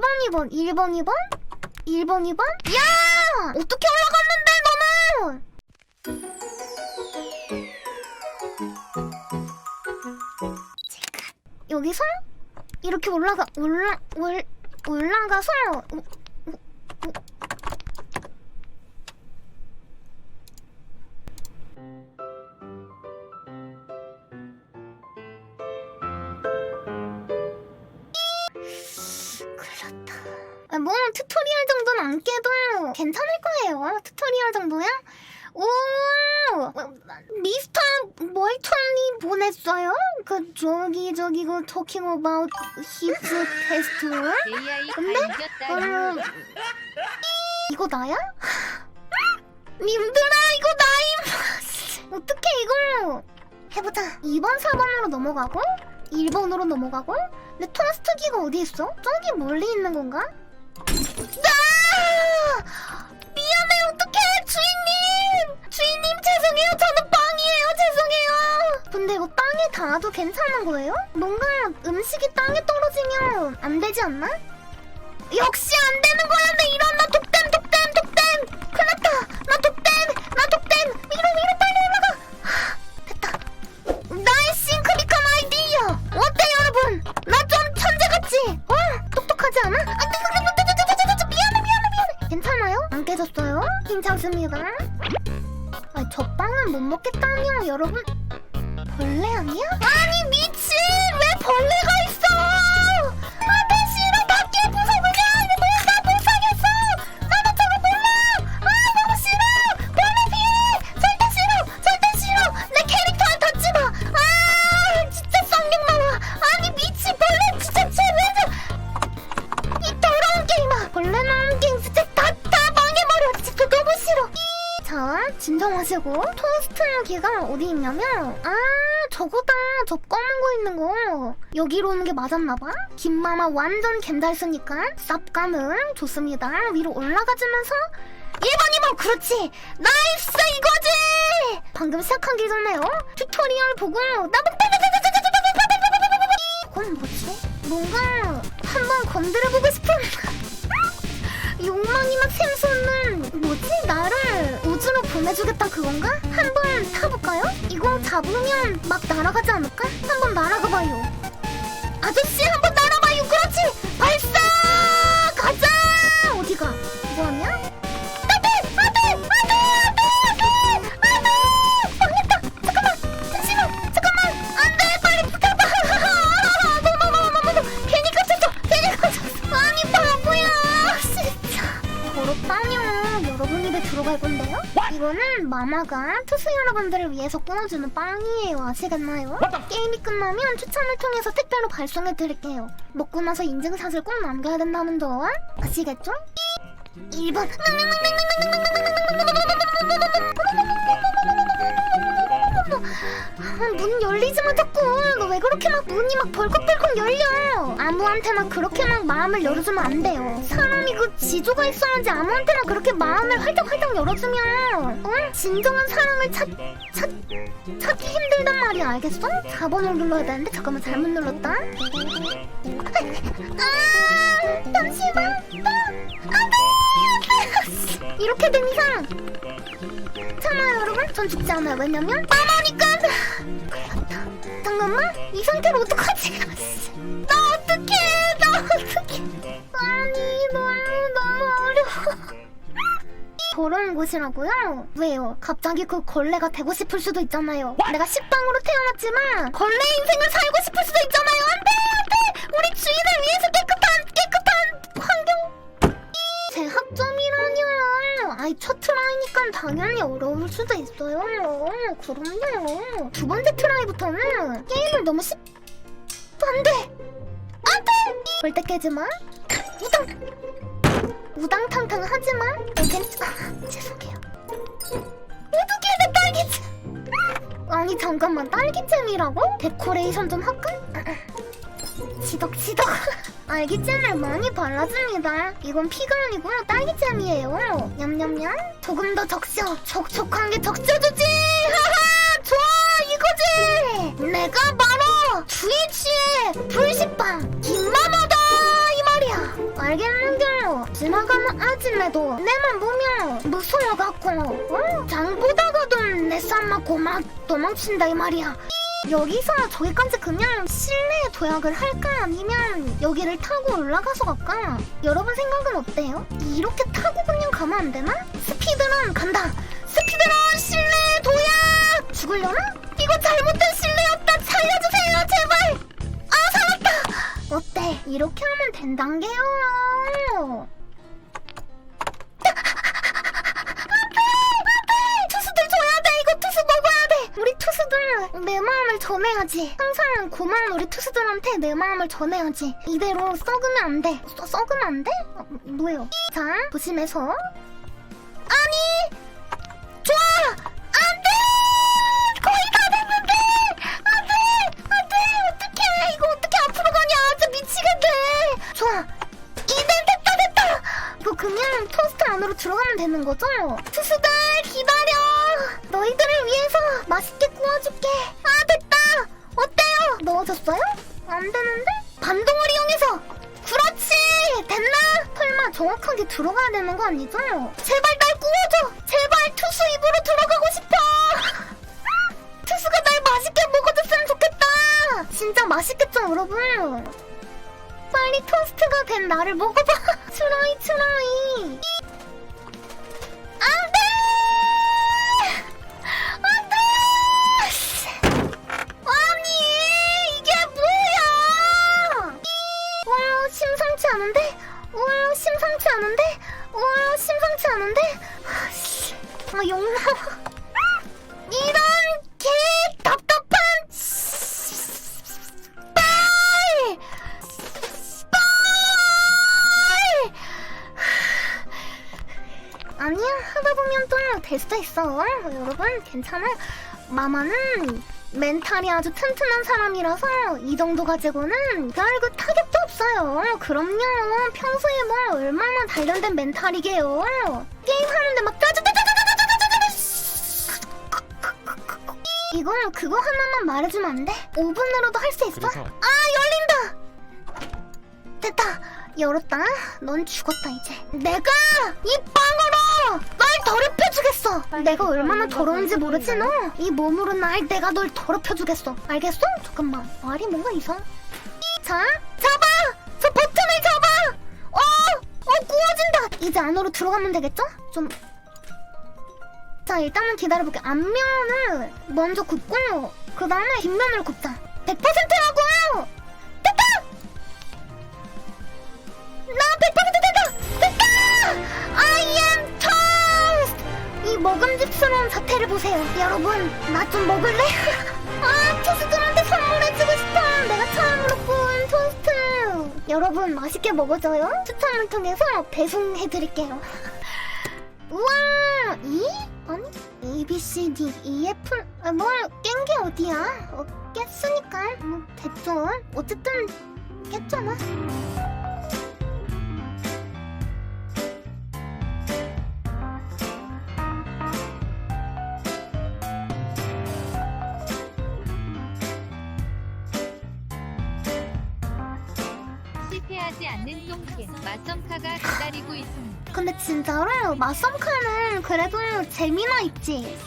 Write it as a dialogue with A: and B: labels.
A: 1번 2번 1번 2번 1번 2번 야! 어떻게 올라갔는데 너는? 여기서 이렇게 올라가 올라 올 올라가서 뭐 튜토리얼 정도는 안 깨도 괜찮을 거예요. 튜토리얼 정도야? 오, 미스터 멀턴이 보냈어요? 그 저기 저기 그 talking about his 근데? 음, 이거 나야? 님들아 이거 나임! 어떻게 이걸 해보자 2번 4번으로 넘어가고 1번으로 넘어가고 근데 토스트기가 어디 있어? 저기 멀리 있는 건가? 아! 미안해 어떡해 주인님 주인님 죄송해요 저는 빵이에요 죄송해요 근데 이거 땅에 닿아도 괜찮은 거예요? 뭔가 음식이 땅에 떨어지면 안 되지 않나? 역시 안 되는 거야 내 못 먹겠다니요 여러분 벌레 아니야? 아니 미친 왜 벌레가 여기가 어디 있냐면 아 저거다. 저 검은 거 있는 거. 여기로 오는 게 맞았나봐. 김마마 완전 괜찮으니까 쌉가는 좋습니다. 위로 올라가주면서. 1번 2번! 그렇지! 나이스! 이거지! 방금 시작한 게 전에요. 튜토리얼 보고 나도 그건 뭐지? 뭔가 한번 건드려보고 싶은 욕망이 막? 나를 보내주겠다 그건가? 한번 타볼까요? 이거 잡으면 막 날아가지 않을까? 한번 날아가봐요 아저씨 한번 들어갈 건데요? 이거는 마마가 투수 여러분들을 위해서 꾸며주는 빵이에요 아시겠나요? 게임이 끝나면 추첨을 통해서 택배로 발송해 드릴게요 먹고 나서 인증샷을 꼭 남겨야 된다는 점 아시겠죠? 1번 아, 문 열리지마 자 그렇게 막 문이 막 벌컥벌컥 열려 아무한테나 그렇게 막 마음을 열어주면 안 돼요. 사람이 그 지조가 있어야지 아무한테나 그렇게 마음을 활짝활짝 열어주면. 응? 진정한 사랑을 찾, 찾, 찾기 힘들단 말이야. 알겠어? 4번을 눌러야 되는데? 잠깐만 잘못 눌렀다. 아 잠시만. 아, 안돼! 이렇게 된 이상. 참아요 여러분. 전 죽지 않아요. 왜냐면 큰일났다 잠깐만 이 상태로 어떡하지? 나 어떡해 나 어떡해. 아니 너무 너무 어려워. 저런 곳이라고요? 왜요? 갑자기 그 걸레가 되고 싶을 수도 있잖아요. 내가 식빵으로 태어났지만 걸레 인생을 살고 싶을 수도 있잖아요. 안돼 안돼. 우리 주인을 위해서 깨끗 첫 트라이니까 당연히 어려울 수도 있어요. 그럼요. 두 번째 트라이부터는 게임을 너무 쉽... 안 돼! 안 돼! 깨지 마. 우당! 우당탕탕 하지 마. 어, 괜찮... 아, 죄송해요. 내 딸기잼... 아니 잠깐만 딸기잼이라고? 데코레이션 좀 할까? 지덕지덕 알기잼을 많이 발라줍니다. 이건 피가 아니고 딸기잼이에요. 냠냠냠. 조금 더 적셔. 촉촉한 게 적셔주지! 하하! 좋아! 이거지! 내가 바로 트위치의 불식빵. 김마마다! 이 말이야. 아줌매도 내만 보면 무서워갖고 어? 장 보다가도 내 쌈마 고막 도망친다 이 말이야 여기서 저기까지 그냥 실내에 도약을 할까? 아니면 여기를 타고 올라가서 갈까? 여러분 생각은 어때요? 이렇게 타고 그냥 가면 안 되나? 스피드런 간다! 스피드런 실내 도약! 죽으려나? 이거 잘못된 실내였다! 살려주세요 제발! 아 살았다! 어때? 이렇게 하면 된단게요 전해야지. 항상 고마운 우리 투수들한테 내 마음을 전해야지. 이대로 썩으면 안돼. 썩으면 안 돼? 어, 뭐예요? 자 조심해서. 아니! 좋아! 안 돼! 거의 다 됐는데! 안 돼! 안 돼! 어떡해! 이거 어떻게 앞으로 가냐? 진짜 미치겠네! 좋아. 이대 됐다 됐다! 이거 그냥 토스트 안으로 들어가면 되는 거죠? 투수들 기다려! 너희들을 위해서 맛있게 구워줄게 넣어줬어요? 안 되는데? 반동을 이용해서 그렇지 됐나? 설마 정확하게 들어가야 되는 거 아니죠? 제발 날 구워줘 제발 투수 입으로 들어가고 싶어 투수가 날 맛있게 먹어줬으면 좋겠다 진짜 맛있겠죠 여러분 빨리 토스트가 된 나를 먹어봐. 트라이 트라이. 않은데? 와 심상치 않은데? 와 심상치 않은데? 아씨. 아 욕 나와. 이런 개 답답한. 빨. 아니야 하다 보면 또 될 수도 있어 여러분 괜찮아 마마는 멘탈이 아주 튼튼한 사람이라서 이 정도 가지고는 별그 타격 도 없어요 그럼요 평소에 뭐 얼마나 단련된 멘탈이게요 게임하는데 막 짜자자자자자자자자자 이걸 그거 하나만 말해주면 안 돼? 5분으로도 할 수 있어?
B: 그래서-
A: 아 열린다 됐다 열었다 넌 죽었다 이제 내가 이 빵으로 널 더럽혀주겠어 내가 얼마나 더러운지 모르지 너 이 몸으로 날 내가 널 더럽혀주겠어 알겠어? 잠깐만 말이 뭔가 이상 자 이제 안으로 들어가면 되겠죠? 좀 자 일단은 기다려볼게 앞면을 먼저 굽고 그 다음에 뒷면을 굽자 100%라고요 됐다 나 100% 됐다! 됐다! I am toast! 이 먹음직스러운 사태를 보세요. 여러분, 나 좀 먹을래? 아, 토스트한테 선물 여러분, 맛있게 먹어줘요. 추첨을 통해서 배송해드릴게요. 우와, 이? 아니, A, B, C, D, E, F. 아, 뭘, 깬 게 어디야? 어, 깼으니까. 뭐, 됐죠. 어쨌든, 깼잖아.
C: 하지 않는 똥캔 마썸카가 기다리고 있습니다.
A: 근데 진짜로 맞썸카는 그래도 재미나 있지.